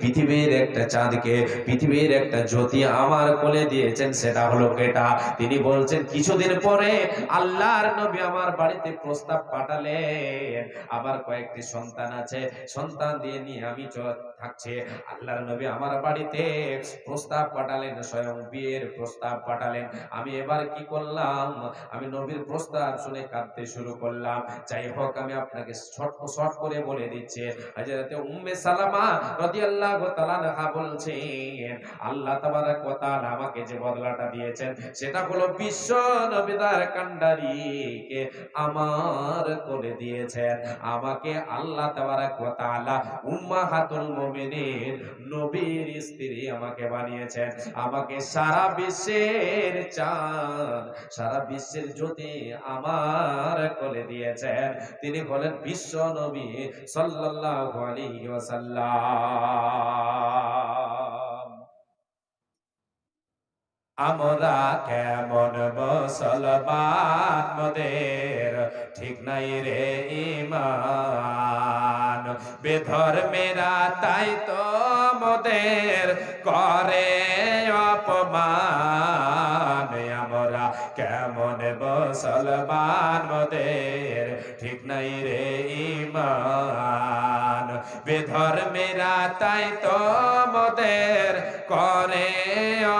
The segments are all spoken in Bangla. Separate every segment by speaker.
Speaker 1: পৃথিবীর একটা চাঁদকে, পৃথিবীর একটা জ্যোতি আমার কোলে দিয়েছেন, সেটা হলো কেটা তিনি বলছেন, কিছুদিন পরে আল্লাহর নবী আমার বাড়িতে প্রস্তাব পাঠালেন। আমার কয়েকটি সন্তান আছে, সন্তান দিয়ে নিয়ে আমি থাকছি। আল্লাহর নবী আমার বাড়িতে প্রস্তাব পাঠালেন, স্বয়ং বিয়ের প্রস্তাব পাঠালেন। আমি এবার কি করলাম? আমি নবীর প্রস্তাব শুনে কাঁদতে শুরু করলাম। যাই হোক, আমি আপনাকে শর্ট শর্ট করে বলে দিচ্ছি। হযরতে উম্মে সালামা আমাকে নবীর স্ত্রী আমাকে বানিয়েছেন। আমাকে সারা বিশ্বের চাঁদ, সারা বিশ্বের জ্যোতি আমার করে দিয়েছেন। তিনি বলেন বিশ্ব নবী সাল্লাল্লাহু আলাইহি ওয়াসাল্লাম। আমরা কেমন মুসলমান? মোদের ঠিক নাই রে ইমান। বেধর্মেরা তাই তো মোদের করে অপমান। আমরা কেমন মুসলমান? মোদের ঠিক নাই রে ইমান। বেধর্মেরা তাই তো মোদের করে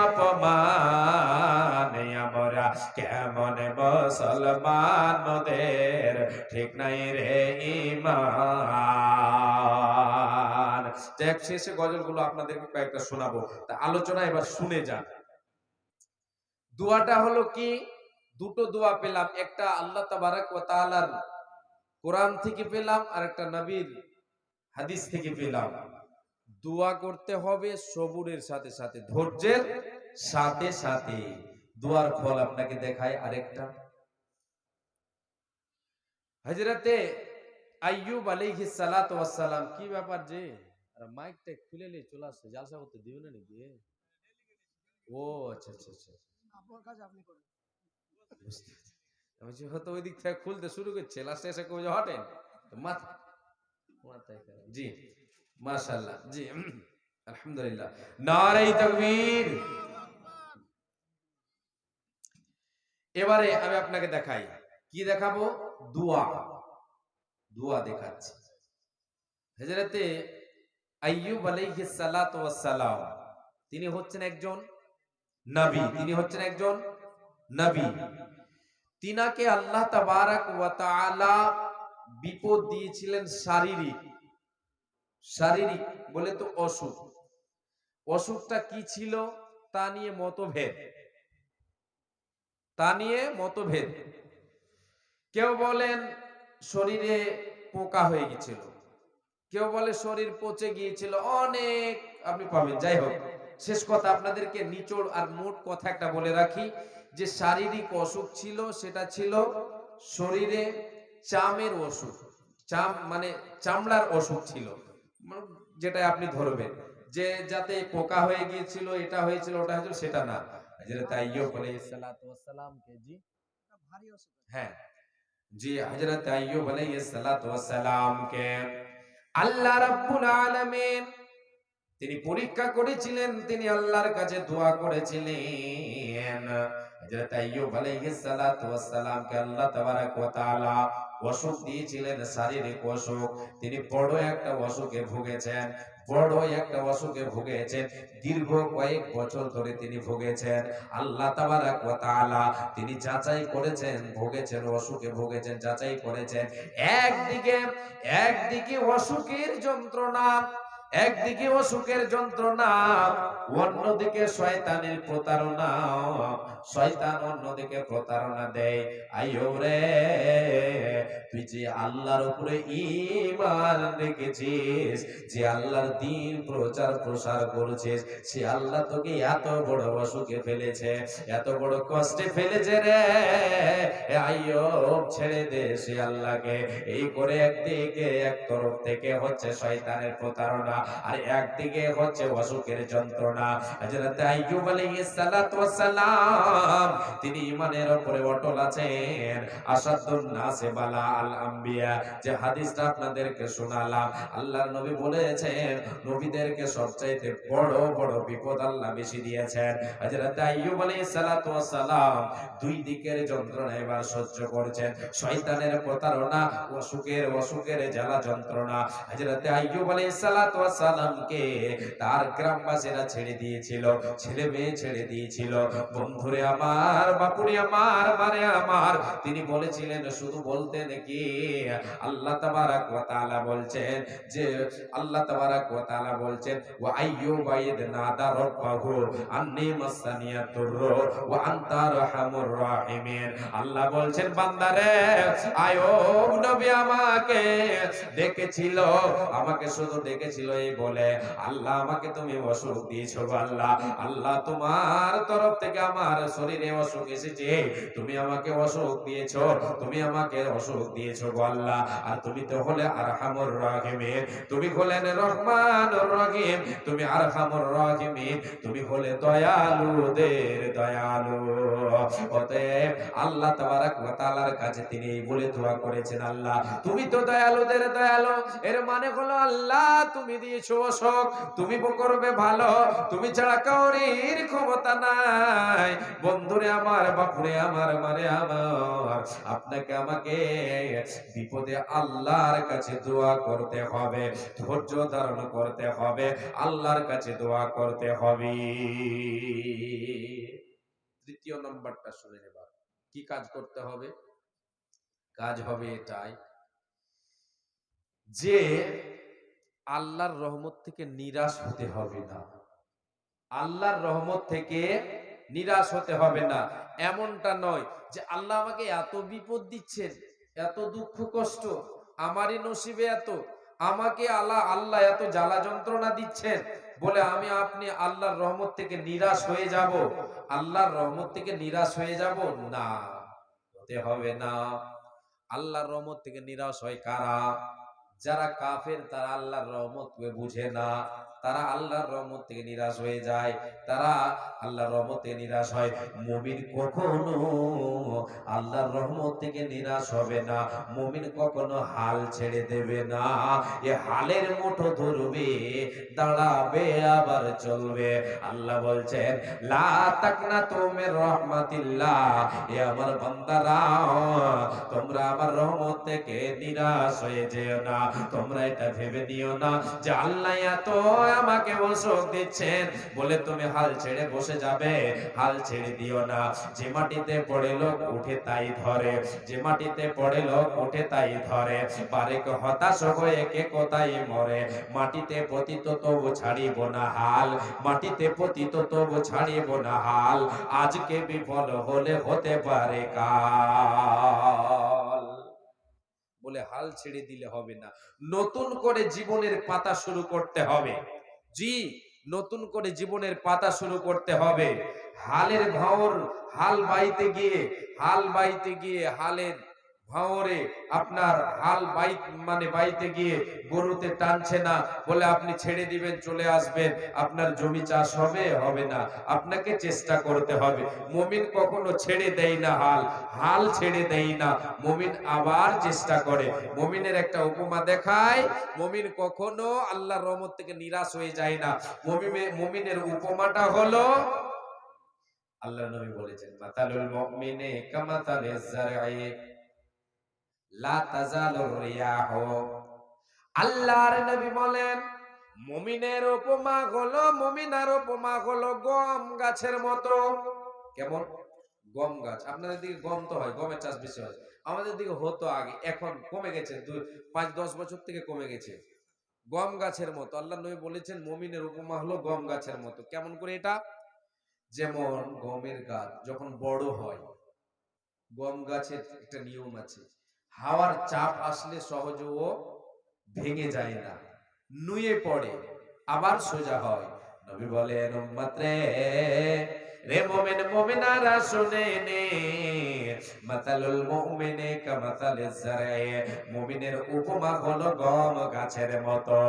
Speaker 1: অপমান। আমরা কেমন মুসলমান মোদের? ঠিক নাই রে ইমান। যাক শেষে গজলগুলো আপনাদেরকে কয়েকটা শোনাবো। তা আলোচনা এবার শুনে যান। দোয়াটা হলো কি? দুটো দোয়া পেলাম। একটা আল্লাহ তাবারাক ওয়া তাআলার কোরআন থেকে পেলাম আর একটা নবীর হাদিস থেকে পেলাম। দোয়া করতে হবে সবুরের সাথে সাথে, ধৈর্যের সাথে সাথে। দোয়ার ফল আপনাকে দেখায় আরেকটা। হজরতে আইয়ুব আলাইহিস সালাতু কি ব্যাপার যে? আর মাইকটা খুলে নিয়ে চলে আসছে। জালসা করতে দিবে না নাকি? ও আচ্ছা আচ্ছা আচ্ছা। ওই দিক খুলতে শুরু করছে, লাস্টে এসে কেউ হটেন মাথা। জি, মাশাআল্লাহ। জি আলহামদুলিল্লাহ। নারাই তাকবীর। এবারে আমি আপনাকে দেখাই। কি দেখাবো? দোয়া। দোয়া দেখাচ্ছি। হযরতে আইয়ুব আলাইহিস সালাতু ওয়াস সালাম তিনি হচ্ছেন একজন নবী। তিনি হচ্ছেন একজন নবী। তিনাকে আল্লাহ তাবারাক ওয়া তাআলা বিপদ দিয়েছিলেন শারীরিক। শারীরিক বলে তো অসুখ। অসুখটা কি ছিল? তা নিয়ে মতভেদ। তা নিয়ে মতভেদ। কেউ বলেন শরীরে পোকা হয়ে গেছিল কেউ বলে শরীর পচে গিয়েছিল। অনেক আপনি পাবেন। যাই হোক, শেষ কথা আপনাদেরকে নিচড় আর মোট কথা একটা বলে রাখি যে শারীরিক অসুখ ছিল, সেটা ছিল শরীরে চামের অসুখ চাম মানে চামড়ার অসুখ ছিল যেটা আপনি ধরবেন। যে যাতে পোকা হয়ে গিয়েছিল এটা হয়েছিল ওটা হয়েছিল সেটা না। যেটা জি?
Speaker 2: ভারী অসুখ
Speaker 1: হ্যাঁ। জি হযরত আইয়ুব আলাইহিস ওয়াস আল্লাহ রাব্বুল আলামিন তিনি পরীক্ষা করেছিলেন তিনি আল্লাহর কাছে দোয়া করেছিলেন। হযরত আইয়ুব আলাইহিস সালাতু ওয়াস আল্লাহ তাবারাক ওয়া তাআলা অসুখ দিয়েছিলেন শারীরিক অসুখ। তিনি বড় একটা অসুখে ভুগেছেন, বড় একটা অসুখে ভুগেছেন। দীর্ঘ কয়েক বছর ধরে তিনি ভুগেছেন। আল্লাহ তাবারাক ওয়া তাআলা তিনি যাচাই করেছেন, ভুগেছেন, অসুখে ভুগেছেন, যাচাই করেছেন। একদিকে একদিকে অসুখের যন্ত্রণা একদিকে অসুখের যন্ত্রণা, অন্যদিকে শয়তানের প্রতারণা। শয়তান অন্যদিকে প্রতারণা দেয়। আইয়ো রে, তুই যে আল্লাহর উপরে ঈমান রেখেছিস, যে আল্লাহর দিন প্রচার প্রসার করেছিস, সে আল্লাহ তোকে এত বড় অসুখে ফেলেছে, এত বড় কষ্টে ফেলেছে রে। আইয়ুব ছেড়ে দে সে আল্লাহকে। এই করে একদিকে, এক তরফ থেকে হচ্ছে শয়তানের প্রতারণা। আর একদিকে হচ্ছে অসুখের যন্ত্রণা। হযরত আইয়ুব আলাইহিস সালাতু ওয়াস সালাম, তিনি ইমানের উপরে অটল আছেন। আসাদুন নাসে বালা আল আম্বিয়া, যে হাদিসটা আপনাদেরকে শোনালাম, আল্লাহর নবী বলেছেন, নবীদেরকে সবচাইতে বড় বড় বিপদ আল্লাহ বেশি দিয়েছেন। হযরত আইয়ুব আলাইহিস সালাতু ওয়াস সালাম দুই দিকের যন্ত্রণা এবার সহ্য করছেন। শয়তানের প্রতারণা, অসুখের অসুখের জ্বালা যন্ত্রণা। হযরত আইয়ুব আলাইহিস সালাতু সালামকে তার গ্রামবাসীরা ছেড়ে দিয়েছিল, ছেলে মেয়ে ছেড়ে দিয়েছিল। বন্ধুরে আমার, বাপুরে আমার, মারে আমার, তিনি বলেছিলেন, শুধু বলতেন কি আল্লাহ তাবারাক ওয়া তাআলা বলছেন যে, আল্লাহ তাবারাক ওয়া তাআলা বলছেন, ওয়া আইয়ুব ইদ নাদা রাব্বাহু আন্নী মাসানিয়াতুর ওয়া আনতা আরহামুর রাহিমিন। আল্লাহ বলছেন, বান্দারে আয়ুব নবী আমাকে দেখেছিল আমাকে শুধু ডেকেছিল এই বলে, আল্লাহ আমাকে তুমি অসুখ দিয়েছ আল্লাহ। আল্লাহ তোমার তরফ থেকে আমার শরীরে অসুখ এসেছে। তুমি আমাকে অসুখ দিয়েছ, তুমি আমাকে অসুখ দিয়েছ আল্লাহ। আর তুমি তো হলে আরহামুর রাহিমিন। তুমি হলেন রহমানুর রহিম। তুমি আরহামুর রাহিমিন। তুমি হলে দয়ালুদের দয়ালু। অতএব আল্লাহ তাবারাক ওয়া তাআলার কাছে তিনি বলে দোয়া করেছেন আল্লাহ। তুমি তো দয়ালুদের দয়ালু। এর মানে হলো আল্লাহ তুমি দিয়েছ অসুখ তুমি করবে ভালো, তুমি ছাড়া কাউরির ক্ষমতা নাই। বন্ধুরে আমার, বাপুরে আমার, মারে আমার, আপনাকে আমাকে বিপদে আল্লাহর কাছে দোয়া করতে হবে, ধৈর্য ধারণ করতে হবে, আল্লাহর কাছে দোয়া করতে হবে। তৃতীয় নম্বরটা শুনে নেবার কি কাজ করতে হবে? কাজ হবে এটাই যে আল্লাহর রহমত থেকে নিরাশ হতে হবে না। আল্লাহর রহমত থেকে নিরাশ হতে হবে না। এমনটা নয় যে আল্লাহ আমাকে এত বিপদ দিচ্ছেন, এত দুঃখ কষ্ট, আমারই নসিবে এত, আমাকে আল্লাহ আল্লাহ এত জ্বালা যন্ত্রণা দিচ্ছেন বলে আমি আপনি আল্লাহর রহমত থেকে নিরাশ হয়ে যাব? আল্লাহর রহমত থেকে নিরাশ হয়ে যাব? না, হতে হবে না। আল্লাহর রহমত থেকে নিরাশ হয় কারা? যারা কাফের তারা আল্লাহর রহমত বুঝে না। তারা আল্লাহর রহমত থেকে নিরাশ হয়ে যায়, তারা আল্লাহর রহমত থেকে নিরাশ হয়। মুমিন কখনো আল্লাহর রহমত থেকে নিরাশ হবে না, মুমিন কখনো হাল ছেড়ে দেবে না। এ হালের মুঠো ধরবে, দাঁড়াবে, আবার চলবে। আল্লাহ বলছেন, লা তাকনা তুমির রহমাতিল্লাহ এ আমার বান্দারা, তোমরা আমার রহমত থেকে নিরাশ হয়ে যেও না। তোমরা এটা ভেবে নিও না যে আল্লাহ এত আমাকে অসুখ দিচ্ছেন। বলে, তুমি হাল ছেড়ে বসে যাবে, হাল ছেড়ে দিও না। যে মাটিতে পড়ে লোক উঠে তাই ধরে, যে মাটিতে পড়ে লোক উঠে তাই ধরে। পারে হতাশ হয়ে কে কোথায় মরে? মাটিতে পতিত তবু ছাড়িব না হাল, মাটিতে পতিত তবু ছাড়িব না হাল। আজকে বিফল হলে হতে পারে কাল। বলে, হাল ছেড়ে দিলে হবে না। নতুন করে জীবনের পাতা শুরু করতে হবে। জি, নতুন করে জীবনের পাতা শুরু করতে হবে। হালের ভাওর হাল বাইতে গিয়ে, হাল বাইতে গিয়ে হালের ভাওরে আপনার হাল বাই মানে বাইতে গিয়ে গরুতে টানছে না, বলে আপনি ছেড়ে দিবেন, চলে আসবেন। আপনার জমি চাষ হবে? হবে না। আপনাকে চেষ্টা করতে হবে। মমিন কখনো ছেড়ে দেয় না হাল। হাল ছেড়ে দেয় না। মমিন আবার চেষ্টা করে। মমিনের একটা উপমা দেখায়, মমিন কখনো আল্লাহর রহমত থেকে নিরাশ হয়ে যায় না। মমিনে, মমিনের উপমাটা হলো আল্লাহ নবী বলেছেন, মাতালুল মুমিনে কামাতালিজ জারঈ আল্লাহর নবী বলেন, মুমিনের উপমা হলো, মুমিনার উপমা হলো গম গাছের মতো। কেমন? গম গাছ। আপনাদের দিকে গম তো হয়, গমের চাষ বেশি হয়। আমাদের দিকে হতো আগে, এখন কমে গেছে পাঁচ, দশ বছর থেকে কমে গেছে। গম গাছের মতো। আল্লাহ নবী বলেছেন, মমিনের উপমা হলো গম গাছের মতো। কেমন করে এটা? যেমন গমের গাছ যখন বড় হয়, গম গাছের একটা নিয়ম আছে হাওয়ার চাপ আসলে সহজে ও ভেঙে যায় না। নুয়ে পড়ে, আবার সোজা হয়। নবী বলেন, উম্মত রে মোমেন মোমেনারা শুনে নে। মাতালুল মুমিনে কামাতালিজ জারয়ে মুমিনের উপমা হলো গম গাছের মতো।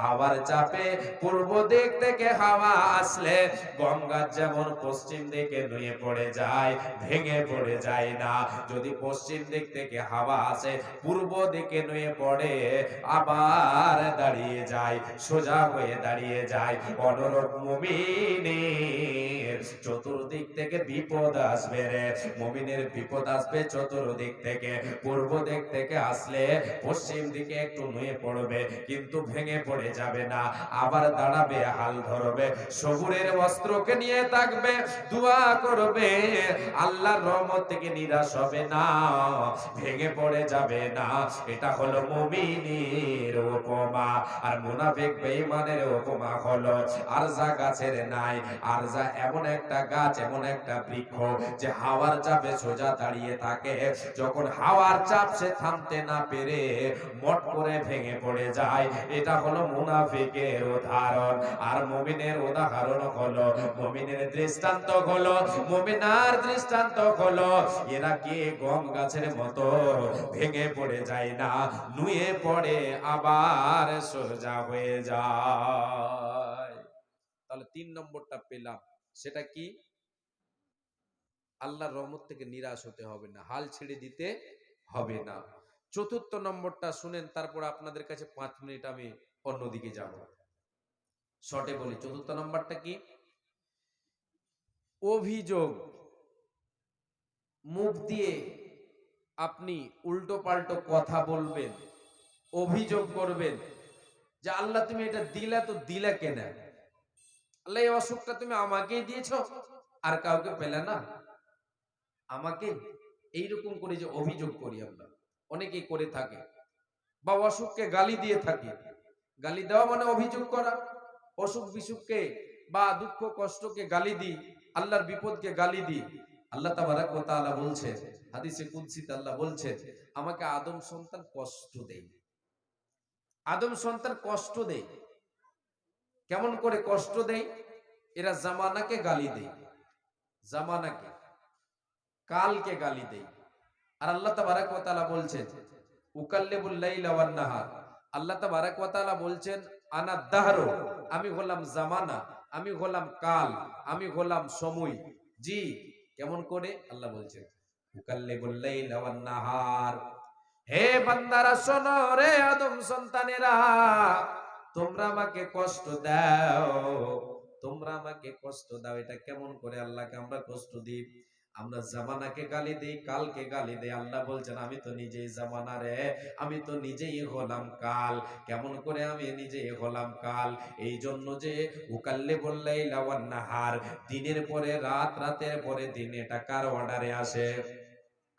Speaker 1: হাওয়ার চাপে পূর্ব দিক থেকে হাওয়া আসলে গম গাছ যেমন পশ্চিম দিকে নুয়ে পড়ে যায়, ভেঙে পড়ে যায় না। যদি পশ্চিম দিক থেকে হাওয়া আসে, পূর্ব দিকে নুয়ে পড়ে, আবার দাঁড়িয়ে যায়, সোজা হয়ে দাঁড়িয়ে যায়। অনুরূপ মুমিনের চতুর্দিক থেকে বিপদ আসবে রে। মুমিনের বিপদ আসবে চতুর্দিক থেকে। পূর্ব দিক থেকে আসলে পশ্চিম দিকে একটু নুয়ে পড়বে, কিন্তু ভেঙে পড়ে যাবে না। আবার দাঁড়াবে, হাল ধরবে। সবুরের বস্ত্রকে নিয়ে থাকবে, দোয়া করবে। আল্লাহর রহমত থেকে নিরাশ হবে না, ভেঙে পড়ে যাবে না। এটা হলো মুমিনের উপমা। আর মুনাফিক বেঈমানের উপমা হলো, আরজা গাছের নাই। আরজা এমন একটা গাছ, এমন একটা বৃক্ষ যে হাওয়ার চাপে সোজা দাঁড়িয়ে থাকে। যখন হাওয়ার চাপ সে থামতে না পেরে মট করে ভেঙে পড়ে যায়। এটা হলো মুনাফিকের উদাহরণ। আর মুমিনের উদাহরণ হলো, মুমিনের দৃষ্টান্ত হলো, মুমিনার দৃষ্টান্ত হলো, এরা কি গম গাছের মতো ভেঙে পড়ে যায় না, নুয়ে পড়ে, আবার সোজা হয়ে যায়। তাহলে তিন নম্বরটা পেলাম। সেটা কি? আল্লাহর রহমত থেকে নিরাশ হতে হবে না, হাল ছেড়ে দিতে হবে না। চতুর্থ নম্বরটা শুনেন, তারপর আপনাদের কাছে পাঁচ মিনিট আমি অন্যদিকে যাব। শর্টে বলি, চতুর্থ নম্বরটা কি? অভিযোগ, মুখ দিয়ে আপনি উল্টো পাল্টো কথা বলবেন, অভিযোগ করবেন যে, আল্লাহ তুমি এটা দিলা তো দিলা কেন? আল্লাহ, এই অসুখটা তুমি আমাকেই দিয়েছ, আর কাউকে পেলে না। আমাকে এইরকম করে যে অভিযোগ করি আমরা। অনেকেই করে থাকে। বা অসুখকে গালি দিয়ে থাকি। গালি দেওয়া মানে অভিযোগ করা। অসুখ বিসুখকে বা দুঃখ কষ্টকে গালি দিই, আল্লাহর বিপদকে গালি দিই। আল্লাহ তাবারাক ওয়া তাআলা বলছেন হাদিসে কুদসিতে আল্লাহ বলছে, আমাকে আদম সন্তান কষ্ট দেয়। আদম সন্তান কষ্ট দেয়। কেমন করে কষ্ট দেয়? এরা জামানাকে গালি দেয়। জামানাকে, কালকে গালি দেয়। আর আল্লাহ তাবারাক বলছেন আল্লাহ বলছেন, আনা আমি হলাম জামানা, আমি হলাম কাল, আমি হলাম সময়। জি, কেমন করে? আল্লাহ বলছেন, উকাল্লিবুল লাইলা হে বান্দারা, শোনো রে আদম সন্তানেরা। তোমরা আমাকে কষ্ট দাও। তোমরা আমাকে কষ্ট দাও, এটা কেমন করে আল্লাহকে আমরা কষ্ট দিই? আমরা জামানাকে গালি দিই, কালকে গালি দেই। আল্লাহ বলছেন, আমি তো নিজেই জামানা রে, আমি তো নিজেই হলাম কাল। কেমন করে আমি নিজেই হলাম কাল? এই জন্য যে উকাল্লে বললেই লাওয়ান নাহার, দিনের পরে রাত, রাতের পরে দিন, এটা কার অর্ডারে আসে?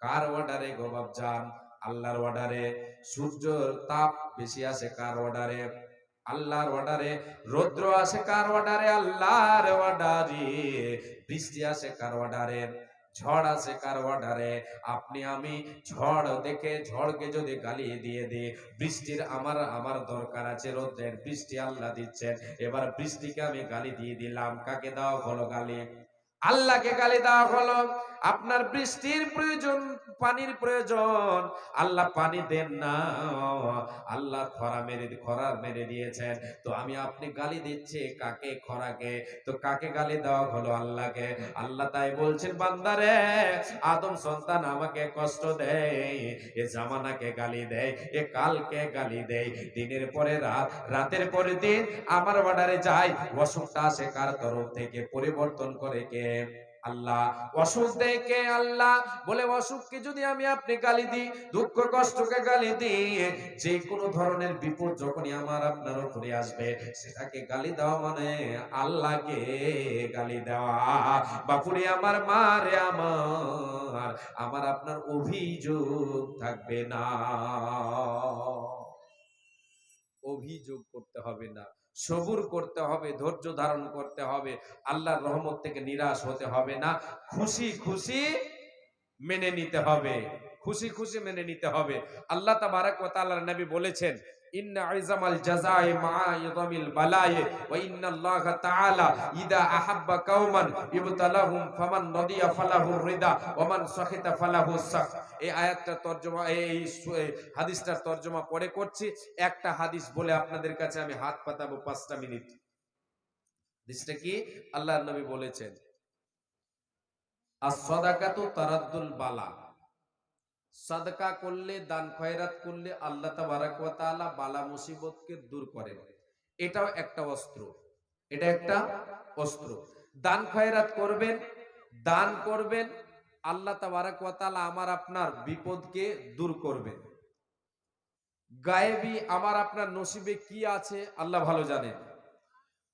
Speaker 1: কার অর্ডারে গোবাব জান আল্লাহর অর্ডারে। সূর্যর তাপ বেশি আসে কার অর্ডারে? আল্লাহর অর্ডারে রৌদ্র আসে কার অর্ডারে আল্লাহর অর্ডারে বৃষ্টি আসে কার অর্ডারে ঝড় আসে কার অর্ডারে আপনি, আমি ঝড় দেখে, ঝড়কে যদি গালিয়ে দিয়ে দিই, বৃষ্টির আমার আমার দরকার আছে রোদ্রের। বৃষ্টি আল্লাহ দিচ্ছেন। এবার বৃষ্টিকে আমি গালি দিয়ে দিলাম। কাকে দেওয়া হলো গালি? আল্লাহকে গালি দেওয়া হলো। আপনার বৃষ্টির প্রয়োজন, পানির প্রয়োজন। আল্লাহ পানি দেন না। আল্লাহ খরা মেরে খরা মেরে দিয়েছেন। তো আমি আপনি গালি দিচ্ছি, কাকে খরাকে? তো কাকে গালি দেওয়া হলো আল্লাহকে? আল্লাহ তাই বলছেন, বান্দারে, আদম সন্তান আমাকে কষ্ট দেয়, এ জামানাকে গালি দেয়, এ কালকে গালি দেয়। দিনের পরে রাত, রাতের পরে দিন আমার অর্ডারে যায়, অসুখটা আসে কার তরফ থেকে? পরিবর্তন করে কে? আল্লাহ। অসুখ কে আল্লাহ? বলে, অসুখকে যদি আমি আপনি গালি দিই, দুঃখ কষ্টকে গালি দিই যে কোনো ধরনের বিপদ যখনই আমার আপনার উপরে আসবে, সেটাকে গালি দেওয়া মানে আল্লাহকে গালি দেওয়া। বাপুরে, আমার মারে আমার আমার আপনার অভিযোগ থাকবে না। অভিযোগ করতে হবে না। সবুর করতে হবে, ধৈর্য ধারণ করতে হবে, আল্লাহর রহমত থেকে নিরাশ হতে হবে না, খুশি খুশি মেনে নিতে হবে, খুশি খুশি মেনে নিতে হবে। আল্লাহ তাবারাক ওয়া তাআলার নবী বলেছেন সাখ। এই আয়াতটা তরজমা, এই হাদিসটার তরজমা পরে করছি। একটা হাদিস বলে আপনাদের কাছে আমি হাত পাতাবো পাঁচটা মিনিট। হাদিসটা কি? আল্লাহর নবী বলেছেন as-সাদাকাতু তারাদ্দুল বালা। সাদকা করলে, দান খয়রাত করলে আল্লাহ তাবারাক ওয়া তাআলা বালা মুসিবতকে দূর করেন। এটাও একটা অস্ত্র। এটা একটা অস্ত্র। দান খয়রাত করবেন, দান করবেন আল্লাহ তাবারাক ওয়া আমার আপনার বিপদকে দূর করবে গায়েবি আমার আপনার নসিবে কি আছে আল্লাহ ভালো জানেন।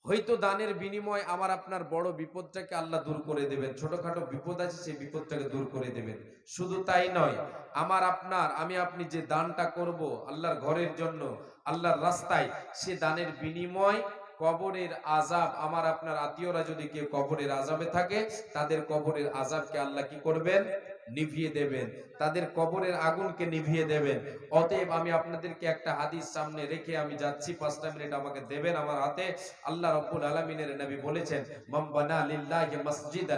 Speaker 1: হয়তো দানের বিনিময় আমার আপনার বড় বিপদটাকে আল্লাহ দূর করে দেবেন। ছোটখাটো বিপদ আছে সেই বিপদটাকে দূর করে দেবেন। শুধু তাই নয়, আমার আপনার, আমি আপনি যে দানটা করব আল্লাহর ঘরের জন্য, আল্লাহর রাস্তায়, সে দানের বিনিময় কবরের আজাব আমার আপনার আত্মীয়রা যদি কেউ কবরের আজাবে থাকে, তাদের কবরের আজাবকে আল্লাহ কি করবেন? নিভিয়ে দেবেন। তাদের কবরের আগুনকে নিভিয়ে দেবেন। অতএব আমি আপনাদেরকে একটা হাদিস সামনে রেখে আমি যাচ্ছি। পাঁচটা মিনিট আমাকে দেবেন আমার হাতে। আল্লাহ রব্বুল আলমিনের নবী বলেছেন মাম লিল্লাহ মসজিদ